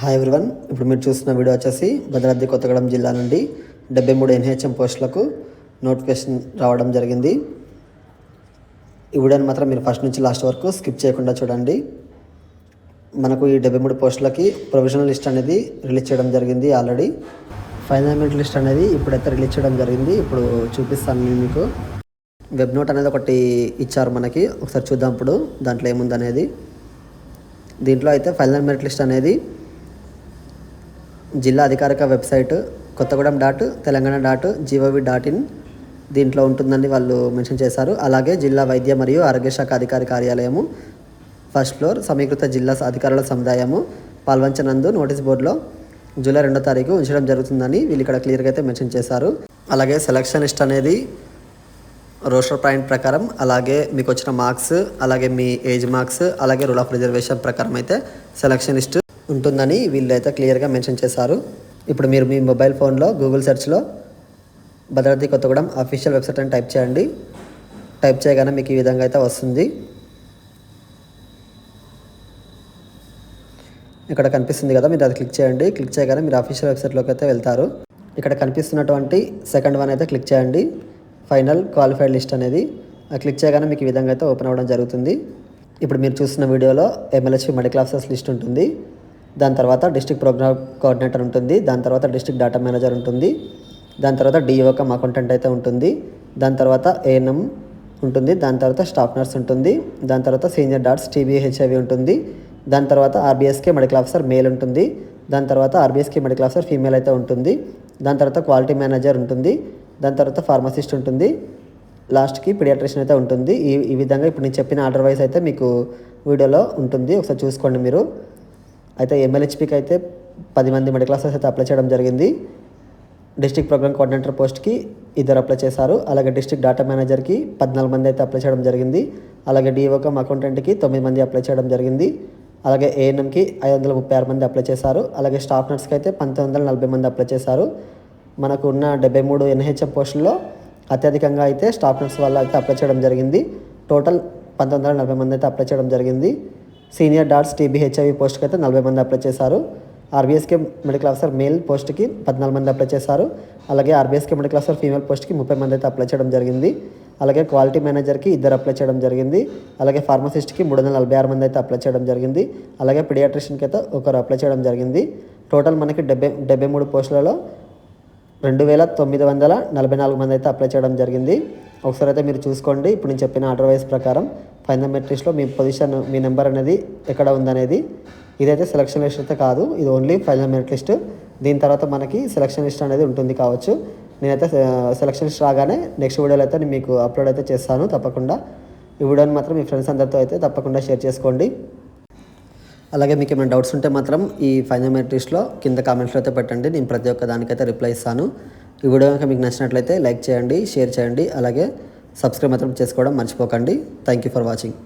Hi everyone ఇప్పుడు మీరు చూస్తున్న వీడియో వచ్చేసి భద్రాద్రి కొత్తగూడెం జిల్లా నుండి డెబ్బై మూడు ఎన్హెచ్ఎం పోస్టులకు నోటిఫికేషన్ రావడం జరిగింది. ఈ వీడియోని మాత్రం మీరు ఫస్ట్ నుంచి లాస్ట్ వరకు స్కిప్ చేయకుండా చూడండి. మనకు ఈ డెబ్బై మూడు పోస్టులకి ప్రొవిజనల్ లిస్ట్ అనేది రిలీజ్ చేయడం జరిగింది ఆల్రెడీ. ఫైనల్ మెరిట్ లిస్ట్ అనేది ఇప్పుడైతే రిలీజ్ చేయడం జరిగింది. ఇప్పుడు చూపిస్తాను నేను మీకు. వెబ్ నోట్ అనేది ఒకటి ఇచ్చారు మనకి. ఒకసారి చూద్దాం ఇప్పుడు దాంట్లో ఏముందనేది. దీంట్లో అయితే ఫైనల్ మెరిట్ లిస్ట్ అనేది జిల్లా అధికారిక website Kothagudem dot Telangana dot GOV dot in దీంట్లో ఉంటుందని వాళ్ళు మెన్షన్ చేశారు. అలాగే జిల్లా వైద్య మరియు ఆరోగ్య శాఖ అధికారి కార్యాలయము ఫస్ట్ ఫ్లోర్ సమీకృత జిల్లా అధికారుల సముదాయము పాల్వంచనందు నోటీస్ బోర్డులో జూలై రెండో తారీఖు ఉంచడం జరుగుతుందని వీళ్ళు ఇక్కడ క్లియర్గా అయితే మెన్షన్ చేశారు. అలాగే సెలక్షన్ లిస్ట్ అనేది రోస్టర్ పాయింట్ ప్రకారం అలాగే మీకు వచ్చిన మార్క్స్ అలాగే మీ ఏజ్ మార్క్స్ అలాగే రూల్ ఆఫ్ రిజర్వేషన్ ప్రకారం అయితే సెలక్షన్ లిస్ట్ ఉంటుందని వీళ్ళైతే క్లియర్గా మెన్షన్ చేశారు. ఇప్పుడు మీరు మీ మొబైల్ ఫోన్లో గూగుల్ సెర్చ్లో భద్రాద్రి కొత్తగూడెం అఫీషియల్ వెబ్సైట్ అని టైప్ చేయండి. టైప్ చేయగానే మీకు ఈ విధంగా అయితే వస్తుంది. ఇక్కడ కనిపిస్తుంది కదా మీరు అది క్లిక్ చేయండి. క్లిక్ చేయగానే మీరు అఫీషియల్ వెబ్సైట్లోకి అయితే వెళ్తారు. ఇక్కడ కనిపిస్తున్నటువంటి సెకండ్ వన్ అయితే క్లిక్ చేయండి. ఫైనల్ క్వాలిఫైడ్ లిస్ట్ అనేది. క్లిక్ చేయగానే మీకు ఈ విధంగా అయితే ఓపెన్ అవ్వడం జరుగుతుంది. ఇప్పుడు మీరు చూస్తున్న వీడియోలో ఎంఎల్హెచ్పి మెడికల్ ఆఫీసర్స్ లిస్ట్ ఉంటుంది. దాని తర్వాత డిస్ట్రిక్ట్ ప్రోగ్రామ్ కోఆర్డినేటర్ ఉంటుంది దాని తర్వాత డిస్ట్రిక్ట్ డేటా మేనేజర్ ఉంటుంది దాని తర్వాత డిఓ కమ్ అకౌంటెంట్ అయితే ఉంటుంది దాని తర్వాత ఏఎన్ఎం ఉంటుంది దాని తర్వాత స్టాఫ్ నర్స్ ఉంటుంది దాని తర్వాత సీనియర్ డాట్స్ టీబీహెచ్ఐవి ఉంటుంది దాని తర్వాత ఆర్బీఎస్కే మెడికల్ ఆఫీసర్ మేల్ ఉంటుంది దాని తర్వాత ఆర్బీఎస్కే మెడికల్ ఆఫీసర్ ఫీమేల్ అయితే ఉంటుంది దాని తర్వాత క్వాలిటీ మేనేజర్ ఉంటుంది దాని తర్వాత ఫార్మసిస్ట్ ఉంటుంది లాస్ట్కి పిడియాట్రిషన్ అయితే ఉంటుంది ఈ ఈ విధంగా ఇప్పుడు నేను చెప్పిన ఆర్డర్ వైజ్ అయితే మీకు వీడియోలో ఉంటుంది ఒకసారి చూసుకోండి మీరు అయితే ఎంఎల్హెచ్పికి అయితే పది మంది మిడిల్ క్లాసెస్ అయితే అప్లై చేయడం జరిగింది. డిస్టిక్ ప్రోగ్రామ్ కోఆర్డినేటర్ పోస్ట్కి ఇద్దరు అప్లై చేశారు. అలాగే డిస్ట్రిక్ట్ డాటా మేనేజర్కి పద్నాలుగు మంది అయితే అప్లై చేయడం జరిగింది. అలాగే డిఓకమ్ అకౌంటెంట్కి తొమ్మిది మంది అప్లై చేయడం జరిగింది. అలాగే ఏఎన్ఎంకి ఐదు వందల ముప్పై ఆరు మంది అప్లై చేశారు. అలాగే స్టాఫ్ నర్స్కి అయితే పంతొమ్మిది వందల నలభై మంది అప్లై చేశారు. మనకు ఉన్న డెబ్బై మూడు ఎన్హెచ్ఎం పోస్టుల్లో అత్యధికంగా అయితే స్టాఫ్ నర్స్ వల్ల అయితే అప్లై చేయడం జరిగింది. టోటల్ పంతొమ్మిది వందల నలభై మంది అయితే అప్లై చేయడం జరిగింది. సీనియర్ డాట్స్ టీబీహెచ్ఐవి పోస్ట్కి అయితే నలభై మంది అప్లై చేశారు. ఆర్బీఎస్కే మెడికల్ ఆఫీసర్ మేల్ పోస్ట్కి పద్నాలుగు మంది అప్లై చేశారు. అలాగే ఆర్బీఎస్కే మెడికల్ ఆఫీసర్ ఫీమేల్ పోస్ట్కి ముప్పై మంది అయితే అప్లై చేయడం జరిగింది. అలాగే క్వాలిటీ మేనేజర్కి ఇద్దరు అప్లై చేయడం జరిగింది. అలాగే ఫార్మసిస్ట్కి మూడు వందల నలభై ఆరు మంది అయితే అప్లై చేయడం జరిగింది. అలాగే పిడియాట్రిషియన్కి అయితే ఒకరు అప్లై చేయడం జరిగింది. టోటల్ మనకి డెబ్బై డెబ్బై మూడు పోస్టులలో రెండు వేల తొమ్మిది వందల నలభై నాలుగు మంది అయితే అప్లై చేయడం జరిగింది. ఒకసారి అయితే మీరు చూసుకోండి. ఇప్పుడు నేను చెప్పిన ఆర్డర్ వైజ్ ప్రకారం ఫైనల్ మెట్రిక్స్లో మీ పొజిషన్ మీ నెంబర్ అనేది ఎక్కడ ఉందనేది. ఇదైతే సెలక్షన్ లిస్ట్ అయితే కాదు. ఇది ఓన్లీ ఫైనల్ మెరిట్ లిస్ట్ దీని తర్వాత మనకి సెలక్షన్ లిస్ట్ అనేది ఉంటుంది కావచ్చు. నేనైతే సెలక్షన్ లిస్ట్ రాగానే నెక్స్ట్ వీడియోలో అయితే నేను మీకు అప్లోడ్ అయితే చేస్తాను తప్పకుండా. ఈ వీడియోని మాత్రం మీ ఫ్రెండ్స్ అందరితో అయితే తప్పకుండా షేర్ చేసుకోండి. అలాగే మీకు ఏమైనా డౌట్స్ ఉంటే మాత్రం ఈ ఫైనల్ మెట్రిక్స్లో కింద కామెంట్స్లో అయితే పెట్టండి. నేను ప్రతి ఒక్క దానికైతే రిప్లై ఇస్తాను. ఈ వీడియో కనుక మీకు నచ్చినట్లయితే లైక్ చేయండి షేర్ చేయండి. అలాగే సబ్స్క్రైబ్ మాత్రం చేసుకోవడం మర్చిపోకండి. Thank you for watching